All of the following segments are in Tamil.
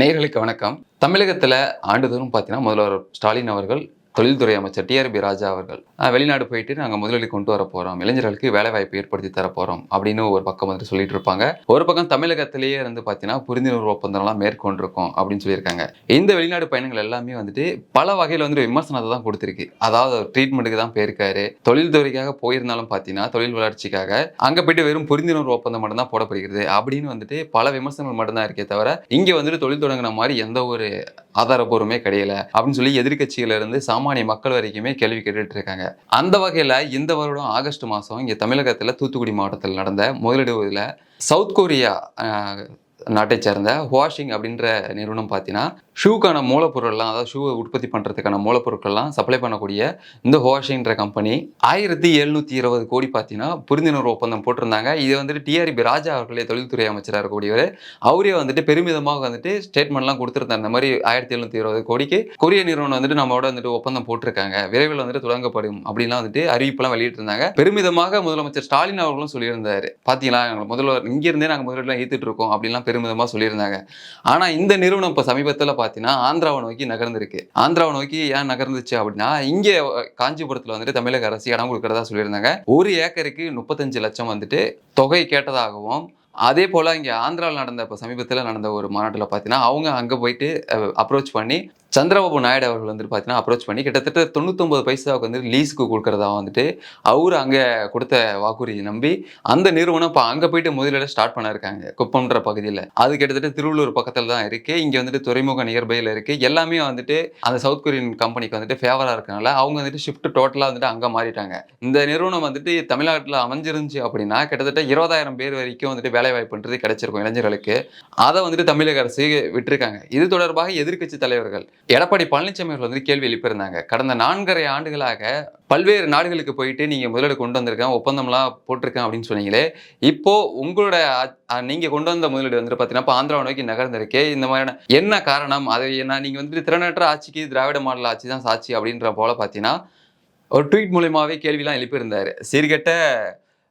நேர்களுக்கு வணக்கம். தமிழகத்தில் ஆண்டுதோறும் பார்த்தீங்கன்னா முதல்வர் ஸ்டாலின் அவர்கள் தொழில்துறை அமைச்சர் டிஆர்பி ராஜா அவர்கள் வெளிநாடு போயிட்டு நாங்கள் முதலீடு கொண்டு வர போகிறோம் இளைஞர்களுக்கு வேலை வாய்ப்பு ஏற்படுத்தி தர போகிறோம் அப்படின்னு ஒரு பக்கம் வந்து சொல்லிட்டு இருப்பாங்க. ஒரு பக்கம் தமிழகத்திலேயே இருந்து பார்த்தீங்கன்னா புரிந்துணர்வு ஒப்பந்தம்லாம் மேற்கொண்டிருக்கோம் அப்படின்னு சொல்லியிருக்காங்க. இந்த வெளிநாடு பயணங்கள் எல்லாமே வந்துட்டு பல வகையில் வந்து விமர்சனத்தை தான் கொடுத்துருக்கு. அதாவது ட்ரீட்மெண்ட்டுக்கு தான் போயிருக்காரு. தொழில்துறைக்காக போயிருந்தாலும் பார்த்தீங்கன்னா தொழில் வளர்ச்சிக்காக அங்கே போயிட்டு வெறும் புரிந்துணர்வு ஒப்பந்தம் மட்டும்தான் போடப்படுகிறது அப்படின்னு வந்துட்டு பல விமர்சனங்கள் மட்டும்தான் இருக்கே தவிர இங்கே வந்துட்டு தொழில் தொடங்கின மாதிரி எந்த ஒரு ஆதாரபூர்வமே கிடையல அப்படின்னு சொல்லி எதிர்கட்சியில இருந்து சாமானிய மக்கள் வரைக்குமே கேள்வி கேட்டுட்டு இருக்காங்க அந்த வகையில் இந்த வருடம் ஆகஸ்ட் மாதம் இங்கே தமிழகத்தில் தூத்துக்குடி மாவட்டத்தில் நடந்த முதலிடுவதில் சவுத் கொரியா நாட்டை சேர்ந்த வாஷிங் அப்படின்ற நிறுவனம் பார்த்தீங்கன்னா ஷூக்கான மூலப்பொருள்லாம் அதாவது ஷூவை உற்பத்தி பண்ணுறதுக்கான மூலப்பொருட்கள்லாம் சப்ளை பண்ணக்கூடிய இந்த ஹோஷின்ற கம்பெனி ஆயிரத்தி எழுநூற்றி இருபது கோடி பார்த்தீங்கன்னா புரிந்துணர்வு ஒப்பந்தம் போட்டிருந்தாங்க. இது வந்துட்டு டிஆர்பி ராஜா அவர்களே தொழில்துறை அமைச்சராக இருக்கக்கூடியவர் அவரே வந்துட்டு பெருமிதமாக வந்துட்டு ஸ்டேட்மெண்ட்லாம் கொடுத்துருந்தார். இந்த மாதிரி ஆயிரத்தி எழுநூற்றி இருபது கோடிக்கு கொரிய நிறுவனம் வந்துட்டு நம்மளோட வந்துட்டு ஒப்பந்தம் போட்டிருக்காங்க. விரைவில் வந்துட்டு தொடங்கப்படும் அப்படின்லாம் வந்துட்டு அறிவிப்பெல்லாம் வெளியிட்டிருந்தாங்க. பெருமிதமாக முதலமைச்சர் ஸ்டாலின் அவர்களும் சொல்லியிருந்தார். பார்த்தீங்களா எங்களுக்கு முதல்வர் இங்கிருந்தே நாங்கள் முதலீடுலாம் ஏற்றுட்டு இருக்கோம் அப்படின்லாம் பெருமிதமாக சொல்லியிருந்தாங்க. ஆனால் இந்த நிறுவனம் இப்போ சமீபத்தில் பார்த்தீங்கன்னா பார்த்தீங்கன்னா ஆந்திராவை நோக்கி நகர்ந்துருக்கு. ஆந்திராவை நோக்கி ஏன் நகர்ந்துச்சு அப்படின்னா இங்கே காஞ்சிபுரத்தில் வந்துட்டு தமிழக அரசு இடம் கொடுக்கறதா சொல்லியிருந்தாங்க. ஒரு ஏக்கருக்கு முப்பத்தஞ்சு லட்சம் வந்துட்டு தொகை கேட்டதாகவும் அதே போல் இங்கே ஆந்திராவில் நடந்த இப்போ சமீபத்தில் நடந்த ஒரு மாநாட்டில் பார்த்தீங்கன்னா அவங்க அங்கே போயிட்டு அப்ரோச் பண்ணி சந்திரபாபு நாயுடு அவர்கள் வந்துட்டு பார்த்தீங்கன்னா அப்ரோச் பண்ணி கிட்டத்தட்ட தொண்ணூத்தொம்பது பைசாவுக்கு வந்து லீஸுக்கு கொடுக்கறதா வந்துட்டு அவர் அங்கே கொடுத்த வாக்குறுதியை நம்பி அந்த நிறுவனம் இப்போ அங்கே போயிட்டு முதலீடு ஸ்டார்ட் பண்ண இருக்காங்க குப்பம்ன்ற பகுதியில். அது கிட்டத்தட்ட திருவள்ளூர் பக்கத்தில் தான் இருக்குது இங்கே வந்துட்டு துறைமுக நியர்பையில் இருக்குது எல்லாமே வந்துட்டு அந்த சவுத் கொரியன் கம்பெனிக்கு வந்துட்டு ஃபேவராக இருக்கனால அவங்க வந்துட்டு ஷிஃப்ட் டோட்டலாக வந்துட்டு அங்கே மாறிட்டாங்க. இந்த நிறுவனம் வந்துட்டு தமிழ்நாட்டில் அமைஞ்சிருந்துச்சு அப்படின்னா கிட்டத்தட்ட இருபதாயிரம் பேர் வரைக்கும் வந்துட்டு வேலை வாய்ப்புன்றது கிடைச்சிருக்கும் இளைஞர்களுக்கு. அதை வந்துட்டு தமிழக அரசு விட்டுருக்காங்க. இது தொடர்பாக எதிர்க்கட்சி தலைவர்கள் எடப்பாடி பழனிசாமி அவர்கள் வந்து கேள்வி எழுப்பியிருந்தாங்க. கடந்த நான்கரை ஆண்டுகளாக பல்வேறு நாடுகளுக்கு போயிட்டு நீங்கள் முதலீடு கொண்டு வந்திருக்கேன் ஒப்பந்தம்லாம் போட்டிருக்கேன் அப்படின்னு சொன்னீங்களே இப்போ உங்களோட அ- கொண்டு வந்த முதலீடு வந்து பார்த்தீங்கன்னா இப்போ ஆந்திராவை நோக்கி நகர்ந்திருக்கே இந்த மாதிரியான என்ன காரணம்? அதை என்ன? நீங்கள் வந்துட்டு திறனற்ற ஆட்சிக்கு திராவிட மாடல் ஆட்சி தான் சாட்சி அப்படின்ற போல பார்த்தீங்கன்னா ஒரு ட்வீட் மூலியமாகவே கேள்விலாம் எழுப்பியிருந்தார். சீர்கெட்ட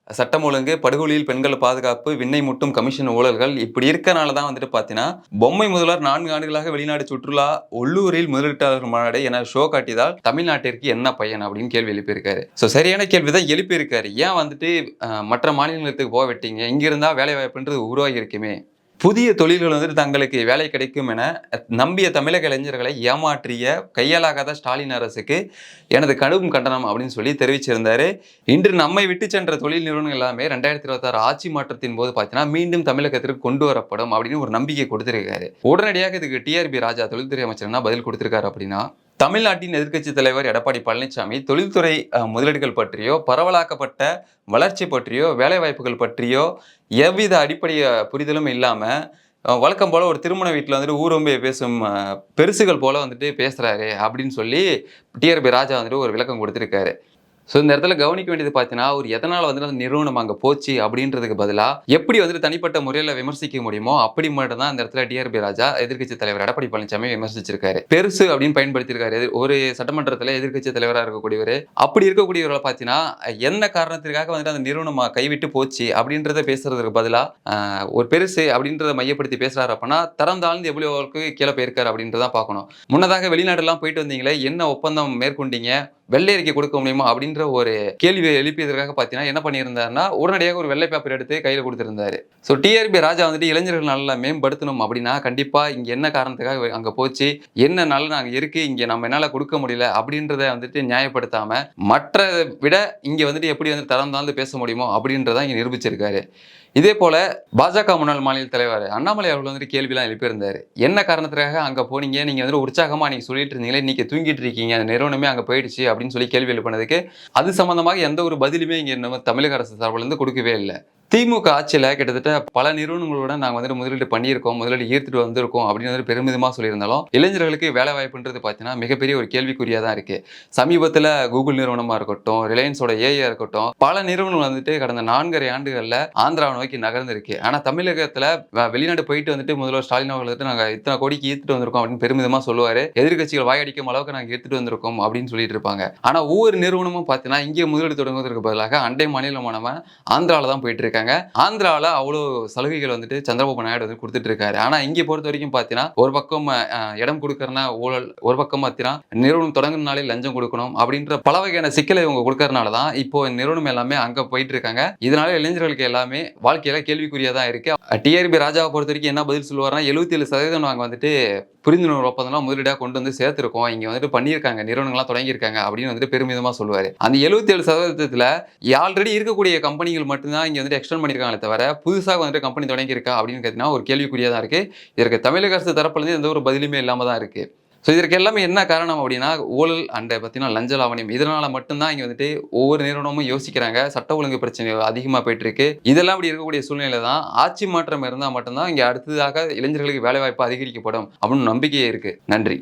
சட்டம் ஒழுங்கு படுகொலியில் பெண்கள் பாதுகாப்பு விண்ணை முட்டும் கமிஷன் ஊழல்கள் இப்படி இருக்கனால தான் வந்துட்டு பார்த்தீங்கன்னா பொம்மை முதல்வர் நான்கு ஆண்டுகளாக வெளிநாடு சுற்றுலா உள்ளூரில் முதலீட்டாளர்கள் மாநாடு என ஷோ காட்டியதால் தமிழ்நாட்டிற்கு என்ன பயன் அப்படின்னு கேள்வி எழுப்பியிருக்காரு. ஸோ சரியான கேள்வி தான் எழுப்பியிருக்காரு. ஏன் வந்துட்டு மற்ற மாநிலங்களுக்கு போக விட்டீங்க? இங்கிருந்தா வேலை வாய்ப்புன்றது உருவாகி இருக்குமே? புதிய தொழில்கள் வந்துட்டு தங்களுக்கு வேலை கிடைக்கும் என நம்பிய தமிழக இளைஞர்களை ஏமாற்றிய கையாலாகாத ஸ்டாலின் அரசுக்கு எனது கடும் கண்டனம் அப்படின்னு சொல்லி தெரிவிச்சிருந்தார். இன்று நம்மை விட்டு சென்ற தொழில் நிறுவனங்கள் எல்லாமே ரெண்டாயிரத்தி இருபத்தாறு ஆட்சி மாற்றத்தின் போது பார்த்தீங்கன்னா மீண்டும் தமிழகத்திற்கு கொண்டு வரப்படும் அப்படின்னு ஒரு நம்பிக்கை கொடுத்துருக்காரு. உடனடியாக இதுக்கு டிஆர்பி ராஜா தொழில்துறை அமைச்சர் என்ன பதில் கொடுத்துருக்காரு அப்படின்னா தமிழ்நாட்டின் எதிர்க்கட்சி தலைவர் எடப்பாடி பழனிசாமி தொழில்துறை முதலீடுகள் பற்றியோ பரவலாக்கப்பட்ட வளர்ச்சி பற்றியோ வேலைவாய்ப்புகள் பற்றியோ எவ்வித அடிப்படைய புரிதலும் இல்லாமல் வழக்கம் போல் ஒரு திருமண வீட்டில் வந்துட்டு ஊரம்பே பேசும் பெருசுகள் போல் வந்துட்டு பேசுகிறாரு அப்படின்னு சொல்லி டிஆர்பி ராஜா வந்துட்டு ஒரு விளக்கம் கொடுத்துருக்காரு. ஸோ இந்த இடத்துல கவனிக்க வேண்டியது பார்த்தீங்கன்னா அவர் எதனால் வந்துட்டு அந்த நிறுவனம் அங்கே போச்சு அப்படின்றதுக்கு பதிலாக எப்படி வந்துட்டு தனிப்பட்ட முறையில் விமர்சிக்க முடியுமோ அப்படி மட்டும் தான் அந்த இடத்துல டிஆர்பி ராஜா எதிர்கட்சி தலைவர் எடப்பாடி பழனிசாமி விமர்சிச்சிருக்காரு. பெருசு அப்படின்னு பயன்படுத்தியிருக்காரு. ஒரு சட்டமன்றத்தில் எதிர்க்கட்சி தலைவராக இருக்கக்கூடியவர். அப்படி இருக்கக்கூடியவர்களை பார்த்தீங்கன்னா என்ன காரணத்திற்காக வந்துட்டு அந்த நிறுவனம் கைவிட்டு போச்சு அப்படின்றத பேசுறதுக்கு பதிலாக ஒரு பெருசு அப்படின்றத மையப்படுத்தி பேசுறாரு அப்படின்னா தரம் தாழ்ந்து எவ்வளோக்கு கீழே போயிருக்காரு அப்படின்றதான் பார்க்கணும். முன்னதாக வெளிநாடுலாம் போயிட்டு வந்தீங்களே என்ன ஒப்பந்தம் மேற்கொண்டீங்க? வெள்ளை அறிக்கை கொடுக்க முடியுமா அப்படின்ற ஒரு கேள்வியை எழுப்பியதற்காக பார்த்தீங்கன்னா என்ன பண்ணியிருந்தாருன்னா உடனடியாக ஒரு வெள்ளை பேப்பர் எடுத்து கையில் கொடுத்துருந்தாரு. ஸோ டிஆர்பி ராஜா வந்துட்டு இளைஞர்கள் நல்லா மேம்படுத்தணும் அப்படின்னா கண்டிப்பாக இங்கே என்ன காரணத்துக்காக அங்கே போச்சு என்ன நல்ல அங்கே இருக்குது இங்கே நம்ம என்னால் கொடுக்க முடியல அப்படின்றத வந்துட்டு நியாயப்படுத்தாமல் மற்ற விட இங்கே வந்துட்டு எப்படி வந்து தரம் தாழ்ந்து பேச முடியுமோ அப்படின்றத இங்கே நிரூபிச்சிருக்காரு. இதே போல பாஜக முன்னாள் மாநில தலைவர் அண்ணாமலை அவர்கள் வந்துட்டு கேள்விலாம் எழுப்பியிருந்தாரு. என்ன காரணத்துக்காக அங்கே போனீங்க? நீங்கள் வந்துட்டு உற்சாகமாக நீங்கள் சொல்லிட்டு இருந்தீங்களே நீங்கள் தூங்கிட்டு இருக்கீங்க அந்த நிறுவனமே அங்கே போயிடுச்சு அப்படின்னு சொல்லி கேள்வி எழுப்பினதுக்கு அது சம்பந்தமாக எந்த ஒரு பதிலுமே இங்கே நம்ம தமிழக அரசு சார்பில் இருந்து கொடுக்கவே இல்லை. திமுக ஆட்சியில் கிட்டத்தட்ட பல நிறுவனங்களோட நாங்கள் வந்துட்டு முதலீடு பண்ணியிருக்கோம் முதலீடு ஈர்த்துட்டு வந்திருக்கோம் அப்படின்னு வந்து பெருமிதமாக சொல்லியிருந்தாலும் இளைஞர்களுக்கு வேலை வாய்ப்புன்றது பார்த்தீங்கன்னா மிகப்பெரிய ஒரு கேள்விக்குறியாக தான் இருக்குது சமீபத்தில் கூகுள் நிறுவனமாக இருக்கட்டும் ரிலையன்ஸோட ஏஐ இருக்கட்டும் பல நிறுவனங்கள் வந்துட்டு கடந்த நான்கரை ஆண்டுகளில் ஆந்திராவை நோக்கி நகர்ந்திருக்கு. ஆனால் தமிழகத்தில் வெளிநாடு போயிட்டு வந்துட்டு முதல்வர் ஸ்டாலின் அவர்கள் வந்துட்டு நாங்கள் இத்தனை கோடிக்கு ஈர்த்துட்டு வந்திருக்கோம் அப்படின்னு பெருமிதமாக சொல்லுவார். எதிர்க்கட்சிகள் வாயடிக்கும் அளவுக்கு நாங்கள் ஈர்த்துட்டு வந்திருக்கோம் அப்படின்னு சொல்லிட்டு இருப்பாங்க. ஆனால் ஒவ்வொரு நிறுவனமும் பார்த்தீங்கன்னா இங்கே முதலீடு தொடங்குவதற்கு பதிலாக அண்டை மாநிலமானவன் ஆந்திராவில் தான் போயிட்டு இருக்காங்க இருக்காங்க ஆந்திராவில் அவ்வளோ சலுகைகள் வந்துட்டு சந்திரபாபு நாயுடு வந்து கொடுத்துட்டு இருக்காரு ஆனா இங்கே பொறுத்த வரைக்கும் பார்த்தீங்கன்னா ஒரு பக்கம் இடம் கொடுக்கறனா ஊழல் ஒரு பக்கம் பார்த்தீங்கன்னா நிறுவனம் தொடங்கினாலே லஞ்சம் கொடுக்கணும் அப்படின்ற பல வகையான சிக்கலை இவங்க கொடுக்கறனால தான் இப்போ நிறுவனம் எல்லாமே அங்க போயிட்டு இருக்காங்க இதனால இளைஞர்களுக்கு எல்லாமே வாழ்க்கையில கேள்விக்குறியா தான் இருக்கு டிஆர்பி ராஜாவை பொறுத்த வரைக்கும் என்ன பதில் சொல்லுவார்னா எழுபத்தி ஏழு சதவீதம் நாங்கள் வந்துட்டு புரிந்துணர்வு ஒப்பந்தம்லாம் முதலீடாக கொண்டு வந்து சேர்த்துருக்கோம். இங்க வந்துட்டு பண்ணியிருக்காங்க நிறுவனங்கள்லாம் தொடங்கியிருக்காங்க அப்படின்னு வந்துட்டு பெருமிதமா சொல்லுவாரு. அந்த எழுபத்தி ஏழு சதவீதத்துல ஆல்ரெடி இருக்கக்கூடிய கம்பெனிகள் மட்டும்தான் இங்க வந்துட்டு எக்ஸ்டெண்ட் பண்ணியிருக்காங்களே தவிர புதுசாக வந்துட்டு கம்பெனி தொடங்கியிருக்கா அப்படின்னு கேட்டீங்கன்னா ஒரு கேள்விக்குறியா தான் இருக்குது இதற்கு தமிழக அரசு தரப்புலேருந்து எந்த ஒரு பதிலுமே இல்லாமல் தான் இருக்குது ஸோ இதற்கு எல்லாமே என்ன காரணம் அப்படின்னா ஊழல் அண்ட் பார்த்தீங்கன்னா லஞ்ச லாவணியம். இதனால் மட்டும்தான் இங்கே வந்துட்டு ஒவ்வொரு நிறுவனமும் யோசிக்கிறாங்க. சட்ட ஒழுங்கு பிரச்சனை அதிகமாக போயிட்டு இருக்கு இதெல்லாம் அப்படி இருக்கக்கூடிய சூழ்நிலை தான் ஆட்சி மாற்றம் இருந்தால் மட்டும்தான் இங்கே அடுத்ததாக இளைஞர்களுக்கு வேலைவாய்ப்பு அதிகரிக்கப்படும் அப்படின்னு நம்பிக்கையே இருக்குது நன்றி.